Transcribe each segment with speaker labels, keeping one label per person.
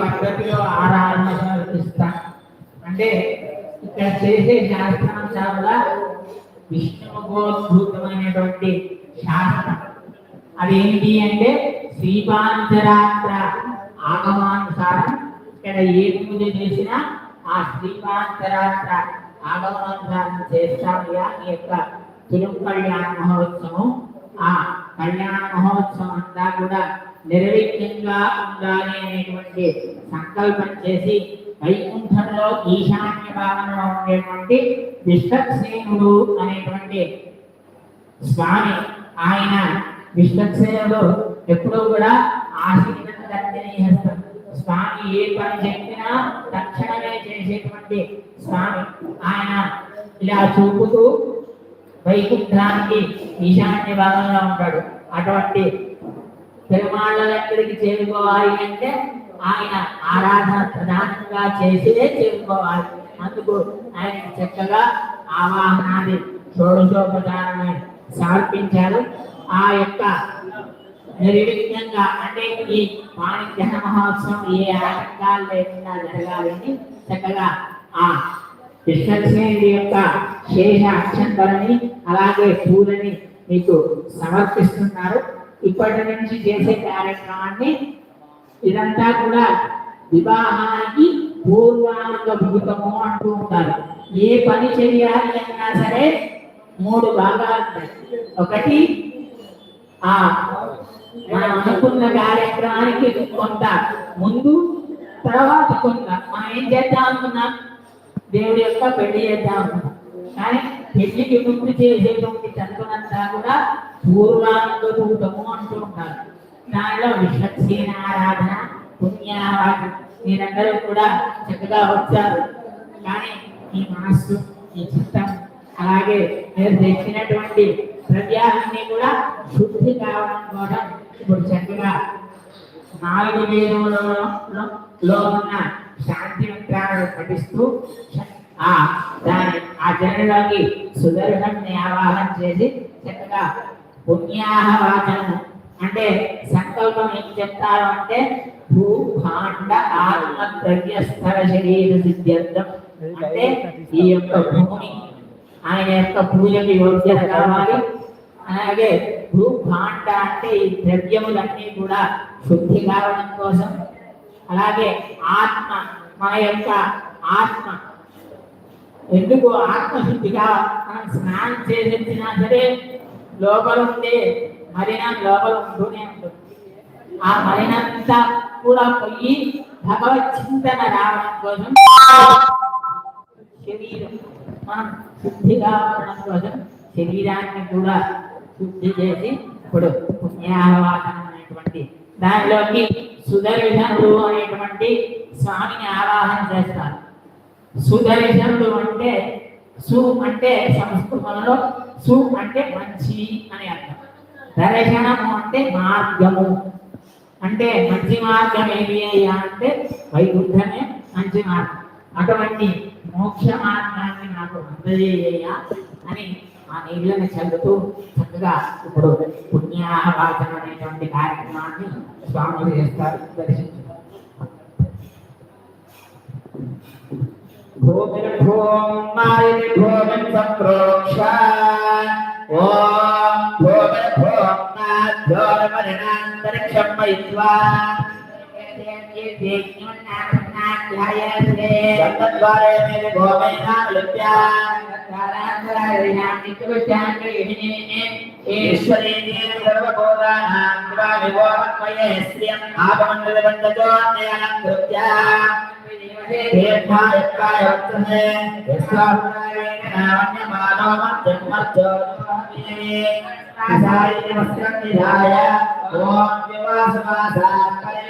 Speaker 1: పద్ధతిలో ఆరాధన సమర్పిస్తాం అంటే ఇక్కడ చేసే శాస్త్రం చాలా విష్ణుభూతమైనటువంటి శాస్త్రం. అదేంటి అంటే శ్రీపాంచరాత్ర ఆగమానుసారం ఇక్కడ ఏ పూజ చేసినా ఆ శ్రీపాంచరాత్ర ఆగమానుసారం చేస్తామయ్యా ఈ యొక్క తిరుగు కళ్యాణ మహోత్సవం. ఆ కళ్యాణ మహోత్సవం అంతా కూడా నిర్విఘ్నంగా ఉండాలి అనేటువంటి సంకల్పం చేసి వైకుంఠంలో ఈశాన్య భాగంలో ఉండేటువంటి విశ్వక్సేనుడు అనేటువంటి స్వామి ఆయన విశ్వక్సేనుడు ఎప్పుడూ కూడా ఆశీర్వదం స్వామి ఏ పని చెప్పినా తక్షణమే చేసేటువంటి స్వామి. ఆయన ఇలా చూపుతూ వైకుంఠానికి ఈశాన్య భాగంలో ఉంటాడు. అటువంటి పెరుమాళ్ళ ఎక్కడికి చేరుకోవాలి అంటే ఆయన ఆరాధన ప్రధానంగా చేసినే చేరుకోవాలి. అందుకు ఆయన చక్కగా ఆవాహనాన్ని షోడశోపచారమై సమర్పించారు. ఆ యొక్క నిర్విఘ్నంగా అంటే ఈ వాణిజ్య మహోత్సవం ఏ ఆటంకాలు లేకుండా జరగాలని చక్కగా ఆ కృష్ణశ్రేణి యొక్క శేష అక్షంతలని అలాగే పూలని మీకు సమర్పిస్తున్నారు. ఇప్పటి నుంచి చేసే కార్యక్రమాన్ని ఇదంతా కూడా వివాహానికి పూర్వాంగ భూతము అంటూ ఉంటారు. ఏ పని చేయాలి అన్నా సరే మూడు భాగాలు ఒకటి ఆ మనం అనుకున్న కార్యక్రమానికి కొంత ముందు తర్వాత కొంత మనం ఏం చేద్దాం అనుకున్నాం? దేవుడి యొక్క పెళ్ళి చేద్దాం అనుకున్నాం. కానీ పెళ్ళికి ముందు చేసేటువంటి చదువునంతా కూడా పూర్వాంగభూతము అంటూ ఉంటారు దానిలో విశ్వక్సేన ఆరాధన పుణ్యారాధన మీరందరూ కూడా చక్కగా వచ్చారు. కానీ ఈ మనస్సు ఈ చిత్తం అలాగే మీరు తెచ్చినటువంటి ద్రవ్యాలన్నీ కూడా శుద్ధి కావడం కోసం ఇప్పుడు చక్కగా నాలుగు వేదములలో లో ఉన్న శాంతి మంత్రాలను పఠిస్తూ ఆ దాని ఆ జనులకి సుదర్శనం ఆవాహన చేసి చక్కగా పుణ్యాహ వాచనము. అంటే సంకల్పం ఏం చెప్తారు అంటే భూ భాండ ఆత్మ ద్రవ్యస్థల శరీర సిద్ధ్యర్థం అంటే ఈ యొక్క భూమి ఆయన యొక్క పూజకి యోగ్యత కావాలి అలాగే భూభాండ అంటే ఈ ద్రవ్యములన్నీ కూడా శుద్ధి కావడం కోసం. అలాగే ఆత్మ మన యొక్క ఆత్మ. ఎందుకు ఆత్మశుద్ధిగా మనం స్నానం చేసినా సరే లోపల ఉండే మలినం లోపల ఉంటూనే ఉంటుంది. ఆ మలినంతా కూడా పోయి భగవత్ చింతన రావడం కోసం శరీరం మనం శుద్ధిగా ఉండడం కోసం శరీరాన్ని కూడా శుద్ధి చేసి ఇప్పుడు పుణ్యాహవాసనం అనేటువంటి దానిలోకి సుదర్శనుడు అనేటువంటి స్వామిని ఆవాహన చేస్తారు. సుదర్శనుడు అంటే సు అంటే సంస్కృతంలో సు అంటే మంచి అని అర్థం. దర్శనము అంటే మార్గము. అంటే మంచి మార్గం ఏమి అయ్యా అంటే వైకుంఠమే మంచి మార్గం. అటువంటి మోక్ష మార్గాన్ని నాకు అందజేయ్యా అని ఆ నీళ్ళని చల్లుతూ చక్కగా ఇప్పుడు పుణ్యాహవాచన అనేటువంటి కార్యక్రమాన్ని స్వామి చేస్తారు. దర్శించారు భూమిర్భూం మారిర్భూమిం సంప్రోక్ష ఓం భూమిర్భూం నాధ్యోరమరణాంతరిక్షం మయిత్వా సప్తద్వారే మేలు వస్త్రం నిధాయ ఓం వివాసవాసాత్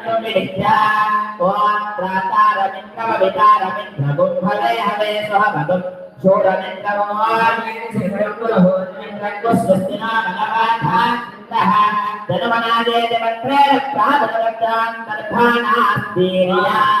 Speaker 1: ोत्रतारमिन्द्रवितारमिन्द्रगुम्फले हवे स्वः भगम् शूरमिन्द्रमोर्मिन्द्रगुस्वस्तिनामनवाधान्द्रः धनुमनादेव मन्त्रेण प्रादरक्तान्तर्भाणास्तीर्याः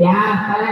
Speaker 1: या
Speaker 2: फल